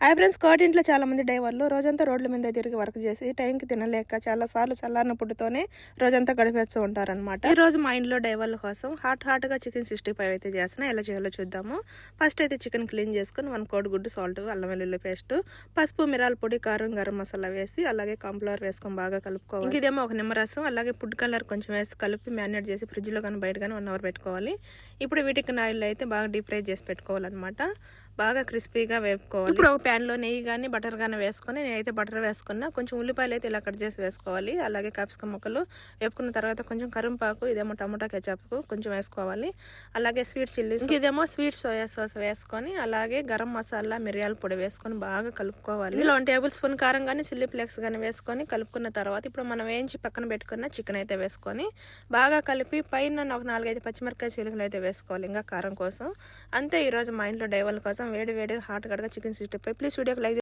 Hi friends కోటింట్లో చాలా మంది డ్రైవర్లు రోజంతా రోడ్ల మీద తిరిగి వర్క్ చేసి టైంకి తినలేక చాలా సార్లు చల్లారిన పుట్టుతోనే రోజంతా గడిపేస్తూ ఉంటారనమాట ఈ రోజు మా ఇంట్లో డ్రైవర్ల కోసం హాట్ హాట్గా చికెన్ సిక్స్టీ ఫైవ్ అయితే చేస్తున్నా. ఎలా చేయాలో చూద్దాము. ఫస్ట్ అయితే చికెన్ క్లీన్ చేసుకుని వన్ కోడిగుడ్డు సాల్ట్ అల్లం వెల్లుల్లి పేస్ట్ పసుపు మిరాల పొడి కారం గరం మసాలా వేసి అలాగే కాంప్లవర్ వేసుకొని బాగా కలుపుకోవాలి. ఇంక ఇదేమో ఒక నిమ్మరసం. అలాగే ఫుడ్ కలర్ కొంచెం వేసి కలిపి మ్యారినేట్ చేసి ఫ్రిడ్జ్లో కానీ బయట కానీ వన్ అవర్ పెట్టుకోవాలి. ఇప్పుడు వీటికి ఆయిల్ అయితే బాగా డీప్ ఫ్రై చేసి పెట్టుకోవాలన్నమాట. బాగా క్రిస్పీగా వేపుకోవాలి. ఇప్పుడు ఒక ప్యాన్లో నెయ్యి కానీ బటర్ కానీ వేసుకొని నేనైతే బటర్ వేసుకున్నా. కొంచెం ఉల్లిపాయలు అయితే ఇలా కట్ చేసి వేసుకోవాలి. అలాగే క్యాప్సికమ్ ముక్కలు వేపుకున్న తర్వాత కొంచెం కరింపాకు ఇదేమో టమాటా కెచప్ కొంచెం వేసుకోవాలి. అలాగే స్వీట్ చిల్లీస్ ఇదేమో స్వీట్ సోయా సాస్ వేసుకొని అలాగే గరం మసాలా మిరియాల పొడి వేసుకొని బాగా కలుపుకోవాలి. ఇందులో టేబుల్ స్పూన్ కారం కానీ చిల్లీ ఫ్లేక్స్ కానీ వేసుకొని కలుపుకున్న తర్వాత ఇప్పుడు మనం వేయించి పక్కన పెట్టుకున్న చికెన్ అయితే వేసుకొని బాగా కలిపి పైన ఒక నాలుగైదు పచ్చిమిరకాయ చీలికలు అయితే వేసుకోవాలి. ఇంకా కారం కోసం. అంతే ఈ రోజు మా ఇంట్లో డైవర్ల కోసం వేడి వేడి హాట్ గడగా చికెన్ సిక్స్టీ ఫైవ్. ప్లీజ్ వీడియోకి లైక్